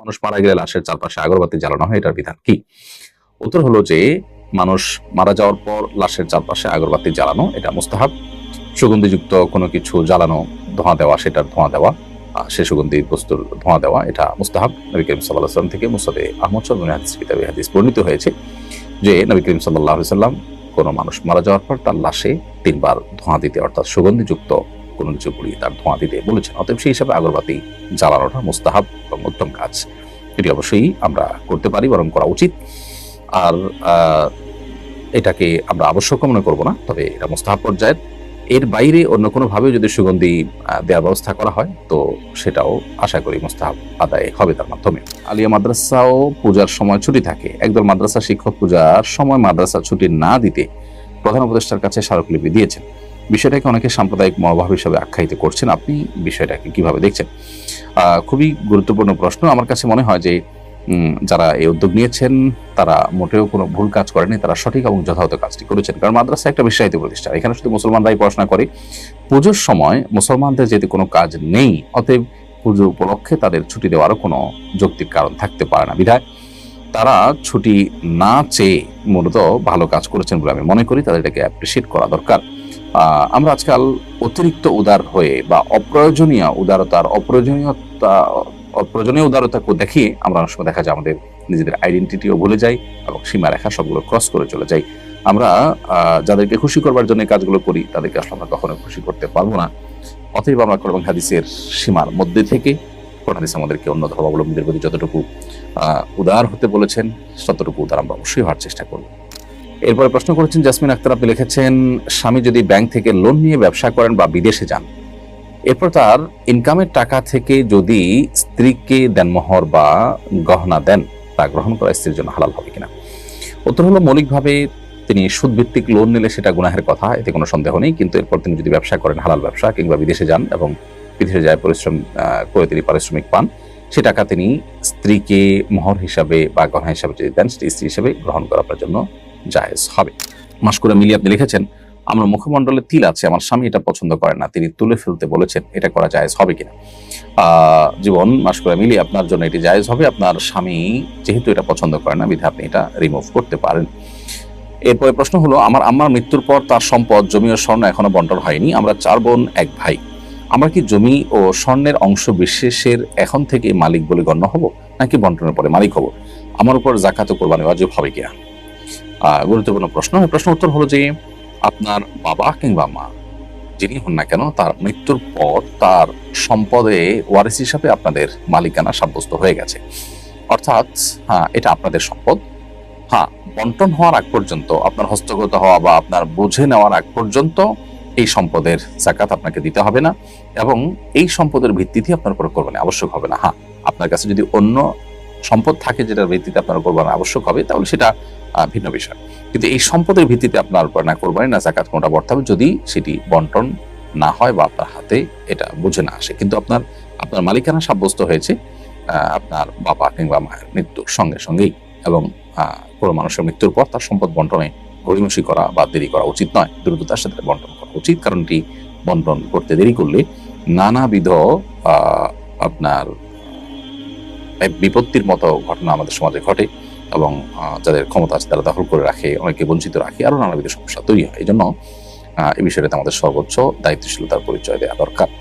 মানুষ মারা গেলে লাশের চারপাশে আগরবাতি জ্বালানো হয়, এটার বিধান কি? উত্তর হলো যে, মানুষ মারা যাওয়ার পর লাশের চারপাশে আগরবাতি জ্বালানো, এটা মুস্তাহাব। সুগন্ধিযুক্ত কোনো কিছু জ্বালানো, ধোঁয়া দেওয়া, সেটার ধোঁয়া দেওয়া সে সুগন্ধি বস্তুর ধোঁয়া দেওয়া, এটা মুস্তাহাব। নবী করিম সাল্লাহ সাল্লাম থেকে মুসাদে আহমদ সলমান হাদিস কিতাবে হাদিস বর্ণিত হয়েছে যে, নবী করিম সাল্লাহ সাল্লাম কোনো মানুষ মারা যাওয়ার পর তার লাশে তিনবার ধোঁয়া দিতে, অর্থাৎ সুগন্ধিযুক্ত কোনো কিছু পুড়িয়ে তার ধোঁয়া দিতে বলেছেন। অতএব সেই হিসাবে আগরবাতি জ্বালানোটা মুস্তাহাব এবং উত্তম কাজ। এটি অবশ্যই আমরা করতে পারি, বরং করা উচিত। আর এটাকে আমরা আবশ্যক মনে করব না, তবে এটা মুস্তাহাব পর্যায়ের। এর বাইরে অন্য কোনোভাবে যদি সুগন্ধি দেওয়ার ব্যবস্থা করা হয়, তো সেটাও আশা করি মুস্তাহাব আদায় হবে তার মাধ্যমে। আলিয়া মাদ্রাসাও পূজার সময় ছুটি থাকে। একদল মাদ্রাসা শিক্ষক পূজার সময় মাদ্রাসা ছুটি না দিতে প্রধান উপদেষ্টার কাছে স্মারকলিপি দিয়েছেন। বিষয়টাকে অনেকে সাম্প্রদায়িক মনোভাব হিসাবে আখ্যায়িত করছেন। আপনি বিষয়টাকে কীভাবে দেখছেন? খুবই গুরুত্বপূর্ণ প্রশ্ন। আমার কাছে মনে হয় যে যারা এই উদ্যোগ নিয়েছেন, তারা মোটেও কোনো ভুল কাজ করেনি। তারা সঠিক এবং যথাযথ কাজটি করেছেন। কারণ মাদ্রাসা একটা বিশ্বায়িত প্রতিষ্ঠান। এখানে শুধু মুসলমানরাই পড়াশোনা করে। পুজোর সময় মুসলমানদের যেহেতু কোনো কাজ নেই, অতএব পুজো উপলক্ষে তাদের ছুটি দেওয়ারও কোনো যৌক্তিক কারণ থাকতে পারে না। বিধায় তারা ছুটি না চেয়ে মূলত ভালো কাজ করেছেন বলে আমি মনে করি। তাদের এটাকে অ্যাপ্রিসিয়েট করা দরকার। আমরা আজকাল অতিরিক্ত উদার হয়ে বা অপ্রয়োজনীয় উদারতার অপ্রয়োজনীয়তা, অপ্রয়োজনীয় উদারতাকে দেখিয়ে আমরা অনেক সময় দেখা যায় আমাদের নিজেদের আইডেন্টিটিও ভুলে যাই এবং সীমারেখা সবগুলো ক্রস করে চলে যাই। আমরা যাদেরকে খুশি করবার জন্য কাজগুলো করি, তাদেরকে আসলে আমরা কখনো খুশি করতে পারব না। অতএব আমরা কোরআন হাদিসের সীমার মধ্যে থেকে কোরআন হাদিস আমাদেরকে অন্য ধর্মাবলম্বীদের প্রতি যতটুকু উদার হতে বলেছেন, ততটুকু উদার আমরা অবশ্যই হওয়ার চেষ্টা করব। এরপরে প্রশ্ন করেছেন, জাসমিন আক্তার, আপনি লিখেছেন, স্বামী যদি ব্যাংক থেকে লোন নিয়ে ব্যবসা করেন বা বিদেশে যান, এরপর তার ইনকামের টাকা থেকে যদি স্ত্রীকে দেনমোহর বা গহনা দেন, তা গ্রহণ করা স্ত্রীর জন্য হালাল হবে কিনা? উত্তর হলো, মৌলিকভাবে তিনি সুদভিত্তিক লোন নিলে সেটা গুনাহের কথা, এতে কোনো সন্দেহ নেই, কিন্তু এরপর তিনি যদি ব্যবসা করেন হালাল ব্যবসা কিংবা বিদেশে যান এবং বিদেশে যায় পরিশ্রম করে তিনি পারিশ্রমিক পান, সে টাকা তিনি স্ত্রীকে মোহর হিসাবে বা গহনা হিসাবে যদি দেন, সেটি স্ত্রী হিসাবে গ্রহণ করা আপনার জন্য জায়েজ হবে। মাসকুরা মিলিয়ে আপনি লিখেছেন, আমার মুখমণ্ডলে তিল আছে, আমার স্বামী এটা পছন্দ করেন না, তিনি তুলে ফেলতে বলেছেন, এটা করা জায়েজ হবে কিনা? জীবন মাসকুরা মিলিয়ে আপনার জন্য এটি জায়েজ হবে, আপনার স্বামী যেহেতু এটা পছন্দ করে না, বিধে আপনি এটা রিমুভ করতে পারেন। এরপরে প্রশ্ন হলো, আমার আম্মার মৃত্যুর পর তার সম্পদ, জমি ও স্বর্ণ এখনও বন্টন হয়নি, আমরা চার বোন, এক ভাই। আমরা কি জমি ও স্বর্ণের অংশ বিশেষের এখন থেকে মালিক বলে গণ্য হব, নাকি বন্টনের পরে মালিক হব? আমার উপর জাকাত কোরবানি ওয়াজিব হবে কিনা? গুরুত্বপূর্ণ প্রশ্ন। প্রশ্ন উত্তর হলো যে, আপনার বাবা কিংবা মা, যিনি হন না কেন, তার মৃত্যুর পর তার সম্পদে ওয়ারিস হিসাবে আপনাদের মালিকানা সাব্যস্ত হয়ে গেছে। অর্থাৎ হ্যাঁ এটা আপনাদের সম্পদ। হ্যাঁ বন্টন হওয়ার আগ পর্যন্ত, আপনার হস্তগত হওয়া বা আপনার বুঝে নেওয়ার আগ পর্যন্ত এই সম্পদের জাকাত আপনাকে দিতে হবে না এবং এই সম্পদের ভিত্তিতে আপনার উপর করবেন আবশ্যক হবে না। হ্যাঁ আপনার কাছে যদি অন্য সম্পদ থাকে যেটার ভিত্তিতে আপনার কোরবানি আবশ্যক হবে, তাহলে সেটা ভিন্ন বিষয়। কিন্তু এই সম্পদের ভিত্তিতে আপনার না কোরবানি, না জাকাত কোনটা বর্তে হবে যদি সেটি বন্টন না হয় বা আপনার হাতে এটা বুঝে না আসে। কিন্তু আপনার আপনার মালিকানা সাব্যস্ত হয়েছে আপনার বাবা কিংবা মায়ের মৃত্যুর সঙ্গে সঙ্গেই। এবং কোনো মানুষের মৃত্যুর পর তার সম্পদ বন্টনে গড়িমসি করা বা দেরি করা উচিত নয়। দ্রুততার সাথে বন্টন করা উচিত, কারণ এটি বন্টন করতে দেরি করলে নানাবিধ আপনার বিপত্তির মতো ঘটনা আমাদের সমাজে ঘটে এবং যাদের ক্ষমতা আছে তারা দখল করে রাখে, অনেকে বঞ্চিত রাখে আরও নানাবিধ সমস্যা তৈরি হয়। এই জন্য এ এই বিষয়টাতে আমাদের সর্বোচ্চ দায়িত্বশীলতার পরিচয় দেওয়া দরকার।